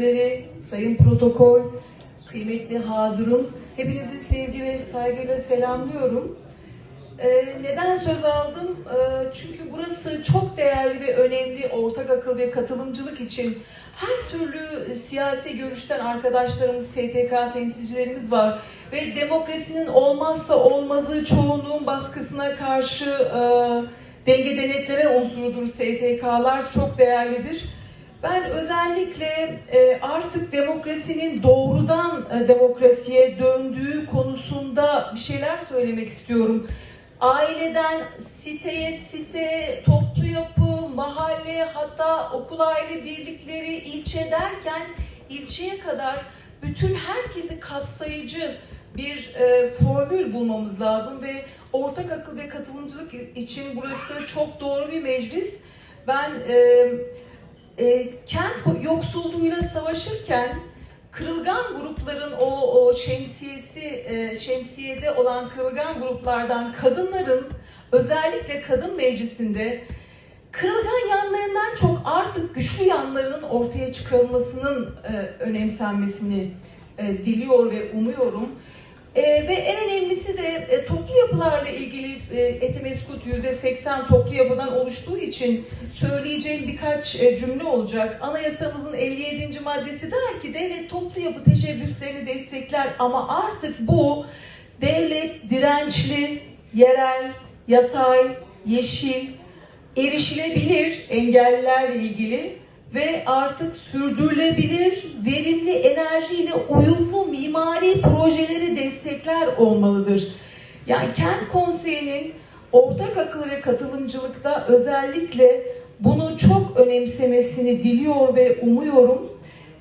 temsilcileri, sayın protokol, kıymetli Hazırun, hepinizi sevgi ve saygıyla selamlıyorum. Ee, neden söz aldım? Ee, çünkü burası çok değerli ve önemli ortak akıl ve katılımcılık için her türlü siyasi görüşten arkadaşlarımız, STK temsilcilerimiz var. Ve demokrasinin olmazsa olmazı çoğunluğun baskısına karşı e, denge denetleme unsurudur STK'lar çok değerlidir. Ben özellikle e, artık demokrasinin doğrudan e, demokrasiye döndüğü konusunda bir şeyler söylemek istiyorum. Aileden siteye site, toplu yapı, mahalle hatta okul aile birlikleri, ilçe derken ilçeye kadar bütün herkesi kapsayıcı bir e, formül bulmamız lazım ve ortak akıl ve katılımcılık için burası çok doğru bir meclis. Ben e, kent yoksulluğuyla savaşırken kırılgan grupların o, o şemsiyesi e, şemsiyede olan kırılgan gruplardan kadınların özellikle kadın meclisinde kırılgan yanlarından çok artık güçlü yanlarının ortaya çıkarılmasının e, önemsenmesini e, diliyor ve umuyorum. E, ve en önemlisi de e, toplu yapılarla ilgili e, Etimeskut %80 toplu yapıdan oluştuğu için söyleyeceğim birkaç e, cümle olacak. Anayasamızın 57. maddesi der ki devlet toplu yapı teşebbüslerini destekler ama artık bu devlet dirençli, yerel, yatay, yeşil, erişilebilir engellilerle ilgili ve artık sürdürülebilir, verimli enerjiyle uyumlu mimari projeleri destekler olmalıdır. Yani kent konseyinin ortak akıl ve katılımcılıkta özellikle bunu çok önemsemesini diliyor ve umuyorum.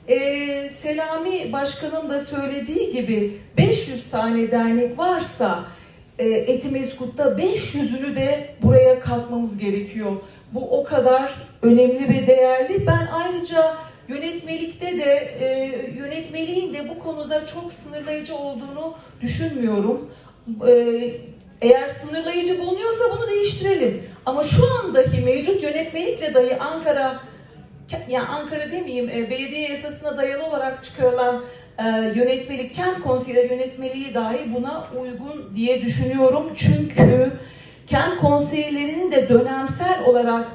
Ee, Selami Başkan'ın da söylediği gibi 500 tane dernek varsa Etimeskut'ta 500'ünü de buraya katmamız gerekiyor. Bu o kadar önemli ve değerli. Ben ayrıca yönetmelikte de e, yönetmeliğin de bu konuda çok sınırlayıcı olduğunu düşünmüyorum. E, eğer sınırlayıcı bulunuyorsa bunu değiştirelim. Ama şu andaki mevcut yönetmelikle dahi Ankara yani Ankara demeyeyim e, belediye yasasına dayalı olarak çıkarılan e, yönetmelik, kent konseyleri yönetmeliği dahi buna uygun diye düşünüyorum. Çünkü kent konseylerinin de dönemsel olarak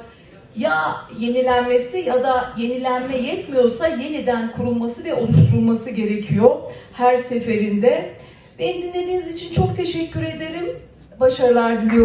ya yenilenmesi ya da yenilenme yetmiyorsa yeniden kurulması ve oluşturulması gerekiyor her seferinde. Beni dinlediğiniz için çok teşekkür ederim. Başarılar diliyorum.